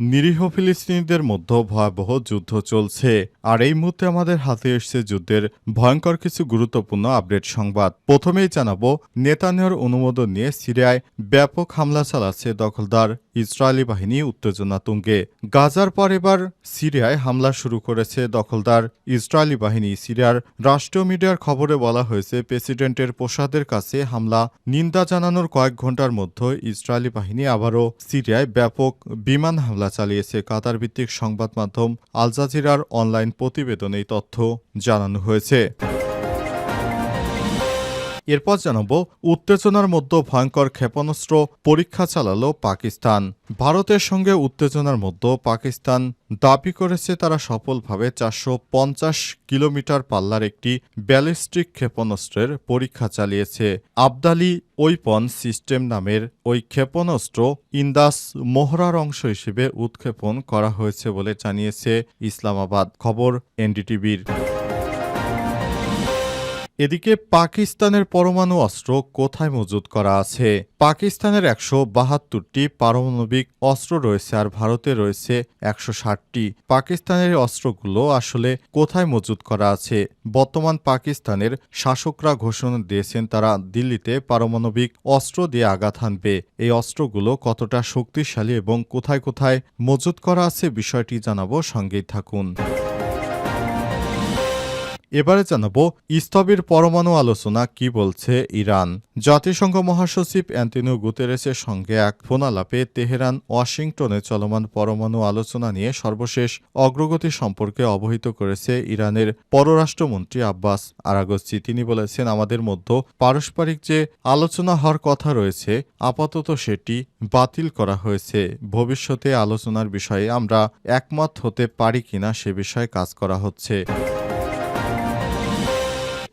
নিরীহ ফিলিস্তিনিদের মধ্যে ভয়াবহ যুদ্ধ চলছে। আর এই মুহূর্তে আমাদের হাতে এসছে যুদ্ধের ভয়ঙ্কর কিছু গুরুত্বপূর্ণ আপডেট সংবাদ। প্রথমেই জানাব নেতানিয়ার অনুমোদন নিয়ে সিরিয়ায় ব্যাপক হামলা চালাচ্ছে দখলদার ইসরায়েলি বাহিনী উত্তেজনা তুঙ্গে। গাজার পর এবার সিরিয়ায় হামলা শুরু করেছে দখলদার ইসরায়েলি বাহিনী। সিরিয়ার রাষ্ট্রীয় মিডিয়ার খবরে বলা হয়েছে, প্রেসিডেন্টের প্রসাদের কাছে হামলা নিন্দা জানানোর কয়েক ঘণ্টার মধ্যে ইসরায়েলি বাহিনী আবারও সিরিয়ায় ব্যাপক বিমান হামলা চালিয়েছে কাতার ভিত্তিক সংবাদ মাধ্যম আল জাজিরার অনলাইন প্রতিবেদনে তথ্য জানানো হয়েছে। এরপর জানাব, উত্তেজনার মধ্যে ভয়ঙ্কর ক্ষেপণাস্ত্র পরীক্ষা চালালো পাকিস্তান। ভারতের সঙ্গে উত্তেজনার মধ্যে পাকিস্তান দাবি করেছে তারা সফলভাবে চারশো পঞ্চাশ কিলোমিটার পাল্লার একটি ব্যালিস্টিক ক্ষেপণাস্ত্রের পরীক্ষা চালিয়েছে। আবদালি ওইপন সিস্টেম নামের ওই ক্ষেপণাস্ত্র ইন্দাস মোহরার অংশ হিসেবে উৎক্ষেপণ করা হয়েছে বলে জানিয়েছে ইসলামাবাদ। খবর এনডিটিভির। এদিকে পাকিস্তানের পরমাণু অস্ত্র কোথায় মজুত করা আছে? পাকিস্তানের একশো বাহাত্তরটি পারমাণবিক অস্ত্র রয়েছে আর ভারতে রয়েছে একশো ষাটটি। পাকিস্তানের অস্ত্রগুলো আসলে কোথায় মজুত করা আছে? বর্তমান পাকিস্তানের শাসকরা ঘোষণা দিয়েছেন তারা দিল্লিতে পারমাণবিক অস্ত্র দিয়ে আঘাত হানবে। এই অস্ত্রগুলো কতটা শক্তিশালী এবং কোথায় কোথায় মজুত করা আছে বিষয়টি জানাব সঙ্গেই থাকুন। এবারে জানাব স্থবির পরমাণু আলোচনা কি বলছে ইরান। জাতিসংঘ মহাসচিব অ্যান্টনিও গুতেরেসের সঙ্গে এক ফোনালাপে তেহরান, ওয়াশিংটনে চলমান পরমাণু আলোচনা নিয়ে সর্বশেষ অগ্রগতি সম্পর্কে অবহিত করেছে ইরানের পররাষ্ট্রমন্ত্রী আব্বাস আরাগচ্ছি তিনি বলেছেন, আমাদের মধ্যে পারস্পরিক যে আলোচনা হওয়ার কথা রয়েছে, আপাতত সেটি বাতিল করা হয়েছে। ভবিষ্যতে আলোচনার বিষয়ে আমরা একমত হতে পারি কিনা সে বিষয়ে কাজ করা হচ্ছে।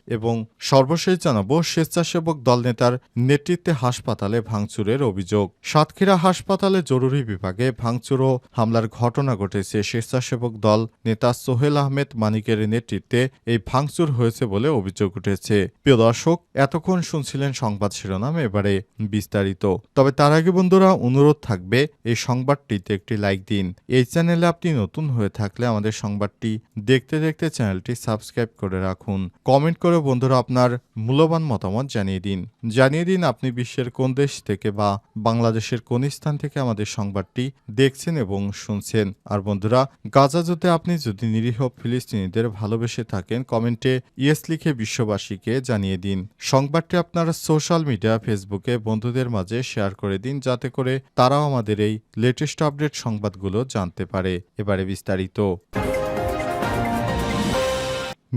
এবং সর্বশেষ জানাব স্বেচ্ছাসেবক দল নেতার নেতৃত্বে হাসপাতালে ভাঙচুরের অভিযোগ। সাতক্ষীরা হাসপাতালে জরুরি বিভাগে ভাঙচুর ও হামলার ঘটনা ঘটেছে। স্বেচ্ছাসেবক দল নেতা সোহেল আহমেদ মানিকের নেতৃত্বে এই ভাঙচুর হয়েছে বলে অভিযোগ উঠেছে। প্রিয় দর্শক, এতক্ষণ শুনছিলেন সংবাদ শিরোনাম, এবারে বিস্তারিত। তবে তার আগে বন্ধুরা, অনুরোধ থাকবে এই সংবাদটিতে একটি লাইক দিন। এই চ্যানেলে আপনি নতুন হয়ে থাকলে আমাদের সংবাদটি দেখতে দেখতে চ্যানেলটি সাবস্ক্রাইব করে রাখুন। কমেন্ট করে বন্ধুরা, আপনার মূল্যবান মতামত জানিয়ে দিন। জানিয়ে দিন আপনি বিশ্বের কোন দেশ থেকে বা বাংলাদেশের কোন স্থান থেকে আমাদের সংবাদটি দেখছেন এবং শুনছেন। আর বন্ধুরা, গাজা যুদ্ধে আপনি যদি নিরীহ ফিলিস্তিনিদের ভালোবেসে থাকেন, কমেন্টে ইয়েস লিখে বিশ্ববাসীকে জানিয়ে দিন। সংবাদটি আপনার সোশ্যাল মিডিয়া, ফেসবুকে বন্ধুদের মাঝে শেয়ার করে দিন, যাতে করে তারাও আমাদের এই লেটেস্ট আপডেট সংবাদগুলো জানতে পারে। এবারে বিস্তারিত।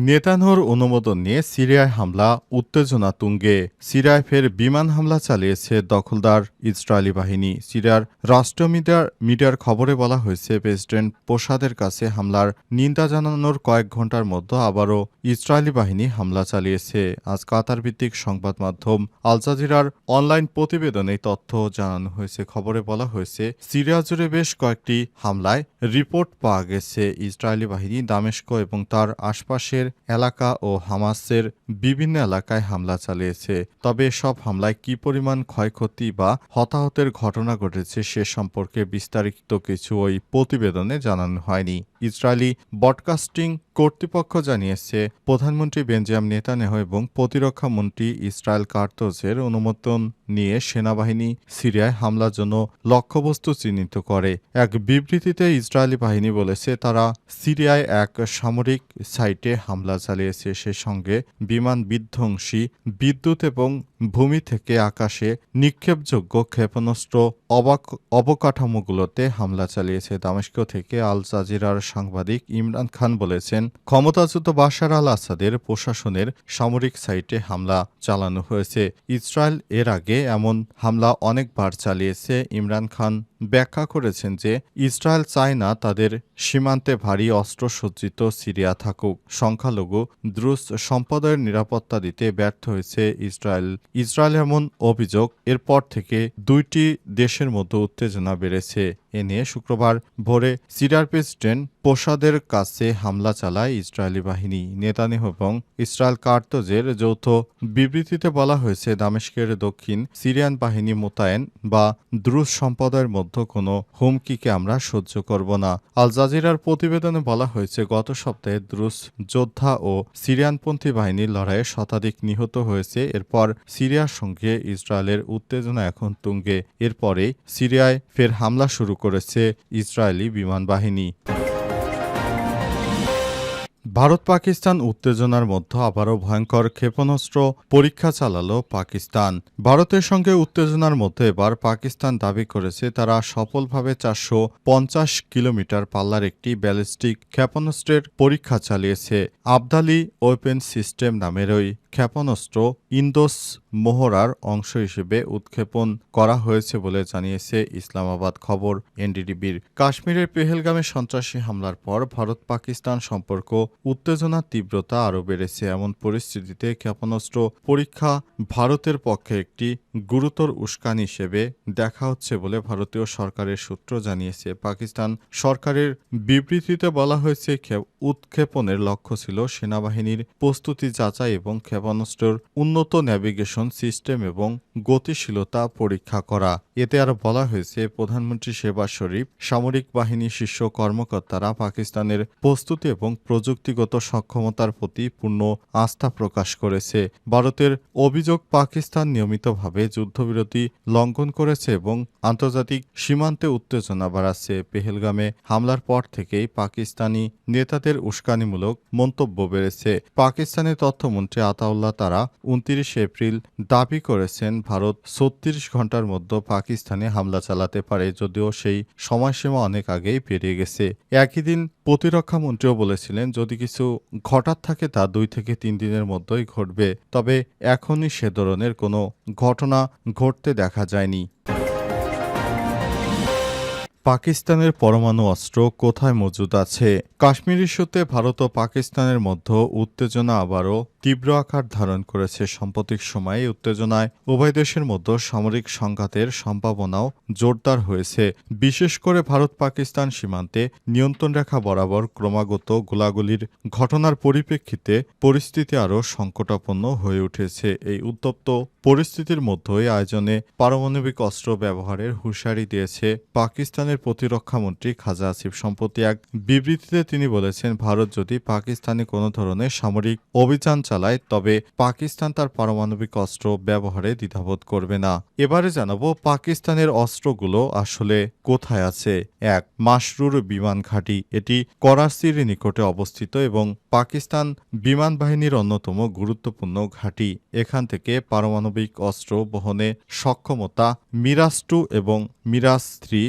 নেতানহর অনুমোদন নিয়ে সিরিয়ায় হামলা, উত্তেজনা তুঙ্গে। সিরিয়ায় ফের বিমান হামলা চালিয়েছে দখলদার ইসরায়েলি বাহিনী। সিরিয়ার রাষ্ট্রীয় মিডিয়ার মিডিয়ার খবরে বলা হয়েছে, প্রেসিডেন্ট প্রসাদের কাছে হামলার নিন্দা জানানোর কয়েক ঘণ্টার মধ্যে আবারও ইসরায়েলি বাহিনী হামলা চালিয়েছে। আজ কাতার ভিত্তিক সংবাদ মাধ্যম আল জাজিরার অনলাইন প্রতিবেদনে তথ্য জানানো হয়েছে। খবরে বলা হয়েছে, সিরিয়া জুড়ে বেশ কয়েকটি হামলায় রিপোর্ট পাওয়া গেছে ইসরায়েলি বাহিনী দামেস্ক এবং তার আশপাশের এলাকা ও হামাসের বিভিন্ন এলাকায় হামলা চালিয়েছে। তবে সব হামলায় কি পরিমাণ ক্ষয়ক্ষতি বা হতাহতের ঘটনা ঘটেছে সে সম্পর্কে বিস্তারিত কিছু ওই প্রতিবেদনে জানানো হয়নি। ইসরায়েলি ব্রডকাস্টিং কর্তৃপক্ষ জানিয়েছে, প্রধানমন্ত্রী বেঞ্জাম নেতানেহ এবং প্রতিরক্ষা মন্ত্রী ইসরায়েল কার্তোজের অনুমোদন নিয়ে সেনাবাহিনী সিরিয়ায় হামলার জন্য লক্ষ্যবস্তু চিহ্নিত করে। এক বিবৃতিতে ইসরায়েলি বাহিনী বলেছে, তারা সিরিয়ায় এক সামরিক সাইটে হামলা চালিয়েছে। সে সঙ্গে বিমান বিধ্বংসী বিদ্যুৎ এবং ভূমি থেকে আকাশে নিক্ষেপযোগ্য ক্ষেপণাস্ত্র অবাক অবকাঠামোগুলোতে হামলা চালিয়েছে। দামেস্ক থেকে আল জাজিরার সাংবাদিক ইমরান খান বলেছেন ক্ষমতাচ্যুত বাশার আল আসাদের প্রশাসনের সামরিক সাইটে হামলা চালানো হয়েছে। ইসরায়েল এর আগে এমন হামলা অনেকবার চালিয়েছে ইমরান খান। ব্যাখ্যা করেছেন যে ইসরায়েল চায় না তাদের সীমান্তে ভারী অস্ত্রসজ্জিত সিরিয়া থাকুক। সংখ্যালঘু দ্রুজ সম্প্রদায়ের নিরাপত্তা দিতে ব্যর্থ হয়েছে ইসরায়েল। ইসরায়েল এমন অভিযোগ এরপর থেকে দুইটি দেশের মধ্যে উত্তেজনা বেড়েছে। এ নিয়ে শুক্রবার ভোরে সিরিয়ার প্রেসিডেন্ট পোশাদের কাছে হামলা চালায় ইসরায়েলি বাহিনী। নেতানিহ এবং ইসরায়েল কার্তজের যৌথ বিবৃতিতে বলা হয়েছে, দামেস্কের দক্ষিণ সিরিয়ান বাহিনী মোতায়েন বা দ্রুজ সম্প্রদায়ের মধ্যে কোনো হুমকিকে আমরা সহ্য করব না। আল জাজিরার প্রতিবেদনে বলা হয়েছে, গত সপ্তাহে দ্রুস যোদ্ধা ও সিরিয়ানপন্থী বাহিনীর লড়াইয়ে শতাধিক নিহত হয়েছে। এরপর সিরিয়ার সঙ্গে ইসরায়েলের উত্তেজনা এখন তুঙ্গে। এরপরেই সিরিয়ায় ফের হামলা শুরু করেছে ইসরায়েলি বিমান বাহিনী। ভারত পাকিস্তান উত্তেজনার মধ্যে আবারও ভয়ঙ্কর ক্ষেপণাস্ত্র পরীক্ষা চালালো পাকিস্তান। ভারতের সঙ্গে উত্তেজনার মধ্যে এবার পাকিস্তান দাবি করেছে তারা সফলভাবে চারশো পঞ্চাশ কিলোমিটার পাল্লার একটি ব্যালিস্টিক ক্ষেপণাস্ত্রের পরীক্ষা চালিয়েছে। আবদালি ওপেন সিস্টেম নামের ওই ক্ষেপণাস্ত্র ইন্দোস মোহরার অংশ হিসেবে উৎক্ষেপণ করা হয়েছে বলে জানিয়েছে ইসলামাবাদ খবর এনডিডিবির। কাশ্মীরের পেহেলগামে সন্ত্রাসী হামলার পর ভারত পাকিস্তান সম্পর্ক উত্তেজনার তীব্রতা আরও বেড়েছে। এমন পরিস্থিতিতে ক্ষেপণাস্ত্র পরীক্ষা ভারতের পক্ষে একটি গুরুতর উস্কানি হিসেবে দেখা হচ্ছে বলে ভারতীয় সরকারের সূত্র জানিয়েছে। পাকিস্তান সরকারের বিবৃতিতে বলা হয়েছে ক্ষে- উৎক্ষেপণের লক্ষ্য ছিল সেনাবাহিনীর প্রস্তুতি যাচাই এবং ক্ষেপণাস্ত্রের উন্নত ন্যাভিগেশন সিস্টেম এবং গতিশীলতা পরীক্ষা করা। এতে আরও বলা হয়েছে, প্রধানমন্ত্রী শেবাজ শরীফ, সামরিক বাহিনীর শীর্ষ কর্মকর্তারা পাকিস্তানের প্রস্তুতি এবং প্রযুক্তিগত সক্ষমতার প্রতি পূর্ণ আস্থা প্রকাশ করেছে। ভারতের অভিযোগ, পাকিস্তান নিয়মিতভাবে যুদ্ধবিরতি লঙ্ঘন করেছে এবং আন্তর্জাতিক সীমান্তে উত্তেজনা বাড়াচ্ছে। পেহেলগামে হামলার পর থেকেই পাকিস্তানি নেতাদের উস্কানিমূলক মন্তব্য বেড়েছে। পাকিস্তানের তথ্যমন্ত্রী আতাউল্লাহ তারা উনত্রিশে এপ্রিল দাবি করেছেন, ভারত ছত্রিশ ঘণ্টার মধ্যে পাকিস্তানে হামলা চালাতে পারে, যদিও সেই সময়সীমা অনেক আগেই পেরিয়ে গেছে। একই দিন প্রতিরক্ষা মন্ত্রীও বলেছিলেন, যদি কিছু ঘটার থাকে তা দুই থেকে তিন দিনের মধ্যেই ঘটবে, তবে এখনই সে ধরনের কোনো ঘটনা ঘটতে দেখা যায়নি। পাকিস্তানের পরমাণু অস্ত্র কোথায় মজুদ আছে? কাশ্মীর ইস্যুতে ভারত ও পাকিস্তানের মধ্যে উত্তেজনা আবারও তীব্র আকার ধারণ করেছে সাম্প্রতিক সময়ে উত্তেজনায়। উভয় দেশের মধ্যে সামরিক সংঘাতের সম্ভাবনাও জোরদার হয়েছে। বিশেষ করে ভারত পাকিস্তান সীমান্তে নিয়ন্ত্রণ রেখা বরাবর ক্রমাগত গোলাগুলির ঘটনার পরিপ্রেক্ষিতে পরিস্থিতি আরও সংকটাপন্ন হয়ে উঠেছে। এই উত্তপ্ত পরিস্থিতির মধ্যেই আয়োজনে পারমাণবিক অস্ত্র ব্যবহারের হুঁশিয়ারি দিয়েছে পাকিস্তানের প্রতিরক্ষামন্ত্রী খাজা আসিফ সম্প্রতি এক বিবৃতিতে তিনি বলেছেন, ভারত যদি পাকিস্তানে কোনো ধরনের সামরিক অভিযান চালায়, তবে পাকিস্তান তার পারমাণবিক অস্ত্র ব্যবহারে দ্বিধাবোধ করবে না। এবারে জানাব, পাকিস্তানের অস্ত্রগুলো আসলে কোথায় আছে? এক মাসরুর বিমান ঘাঁটি। এটি করাচির নিকটে অবস্থিত এবং পাকিস্তান বিমান বাহিনীর অন্যতম গুরুত্বপূর্ণ ঘাঁটি। এখান থেকে পারমাণবিক অস্ত্র বহনে সক্ষমতা মিরাজ টু এবং মিরাজ থ্রি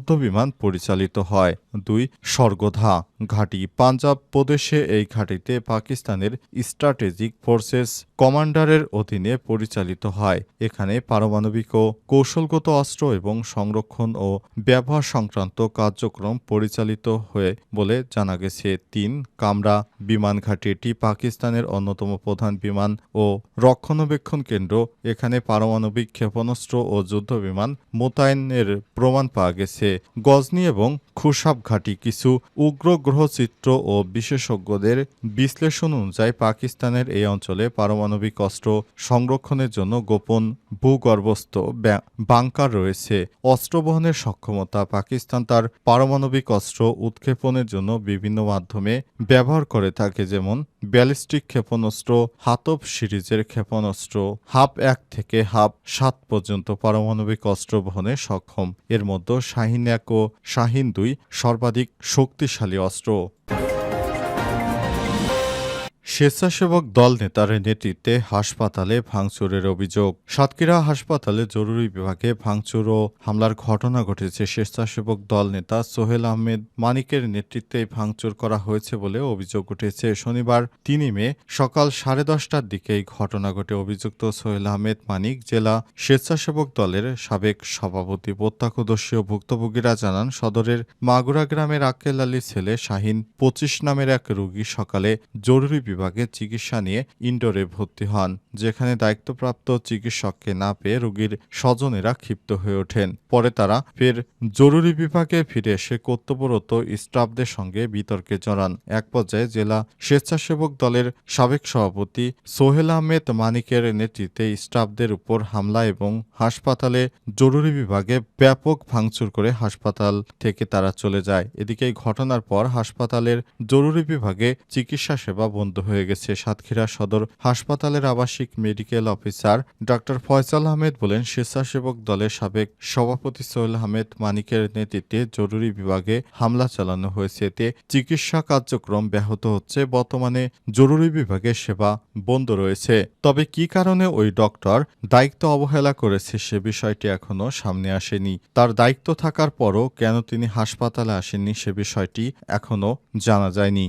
যুদ্ধবিমান পরিচালিত হয়। দুই স্বর্গধা ঘাঁটি। পাঞ্জাব প্রদেশে এই ঘাঁটিতে পাকিস্তানের স্ট্র্যাটেজিক ফোর্সেস কমান্ডারের অধীনে পরিচালিত হয়। এখানে পারমাণবিক ও কৌশলগত অস্ত্র এবং সংরক্ষণ ও ব্যবহার সংক্রান্ত কার্যক্রম পরিচালিত হয়ে বলে জানা গেছে। তিন, কামরা বিমান ঘাঁটি এটি পাকিস্তানের অন্যতম প্রধান বিমান ও রক্ষণাবেক্ষণ কেন্দ্র। এখানে পারমাণবিক ক্ষেপণাস্ত্র ও যুদ্ধ বিমান মোতায়েনের প্রমাণ পাওয়া গেছে। গজনি এবং খুশাব ঘাঁটি কিছু উগ্র গ্রহচিত্র ও বিশেষজ্ঞদের বিশ্লেষণ অনুযায়ী পাকিস্তানের এই অঞ্চলে পারমাণবিক অস্ত্র সংরক্ষণের জন্য গোপন ভূগর্ভস্থ বাংকার রয়েছে। অস্ত্র বহনের সক্ষমতা পাকিস্তান তার পারমাণবিক অস্ত্র উৎক্ষেপণের জন্য বিভিন্ন মাধ্যমে ব্যবহার করে থাকে, যেমন ব্যালিস্টিক ক্ষেপণাস্ত্র, হাতব সিরিজের ক্ষেপণাস্ত্র হাফ এক থেকে হাফ সাত পর্যন্ত পারমাণবিক অস্ত্র বহনে সক্ষম। এর মধ্যে শাহিন এক ও শাহিন দুই সর্বাধিক শক্তিশালী অস্ত্র। স্বেচ্ছাসেবক দল নেতার নেতৃত্বে হাসপাতালে ভাঙচুরের অভিযোগ। সাতক্ষীরা হাসপাতালে জরুরি বিভাগে ভাঙচুর ও হামলার ঘটনা ঘটেছে। স্বেচ্ছাসেবক দল নেতা সোহেল আহমেদ মানিকের নেতৃত্বে ভাঙচুর করা হয়েছে বলে অভিযোগ উঠেছে। শনিবার তিন মে সকাল সাড়ে দশটার দিকে এই ঘটনা ঘটে। অভিযুক্ত সোহেল আহমেদ মানিক জেলা স্বেচ্ছাসেবক দলের সাবেক সভাপতি। প্রত্যক্ষদর্শী ও ভুক্তভোগীরা জানান, সদরের মাগুরা গ্রামের আক্কেল আলীর ছেলে শাহিন পঁচিশ নামের এক রোগী সকালে জরুরি বিভাগে চিকিৎসা নিয়ে ইনডোরে ভর্তি হন, যেখানে দায়িত্বপ্রাপ্ত চিকিৎসককে না পেয়ে রোগীর স্বজনেরা ক্ষিপ্ত হয়ে ওঠেন। পরে তারা ফের জরুরি বিভাগে ফিরে এসে কর্তব্যরত স্টাফদের সঙ্গে বিতর্কে জড়ান। এক পর্যায়ে জেলা স্বেচ্ছাসেবক দলের সাবেক সভাপতি সোহেল আহমেদ মানিকের নেতৃত্বে স্টাফদের উপর হামলা এবং হাসপাতালে জরুরি বিভাগে ব্যাপক ভাঙচুর করে হাসপাতাল থেকে তারা চলে যায়। এদিকে ঘটনার পর হাসপাতালের জরুরি বিভাগে চিকিৎসা সেবা বন্ধ হয়ে গেছে সাতক্ষীরা সদর হাসপাতালের আবাসিক medical officer doctor Faisal Ahmed বলেন, স্বেচ্ছাসেবক দলের সাবেক সভাপতি সোহেল আহমেদ মানিকের নেতৃত্বে জরুরি বিভাগে হামলা চালানো হয়েছে। এতে চিকিৎসা কার্যক্রম ব্যাহত হচ্ছে। বর্তমানে জরুরি বিভাগের সেবা বন্ধ রয়েছে। তবে কি কারণে ওই ডক্টর দায়িত্ব অবহেলা করেছে সে বিষয়টি এখনও সামনে আসেনি। তার দায়িত্ব থাকার পরও কেন তিনি হাসপাতালে আসেননি সে বিষয়টি এখনও জানা যায়নি।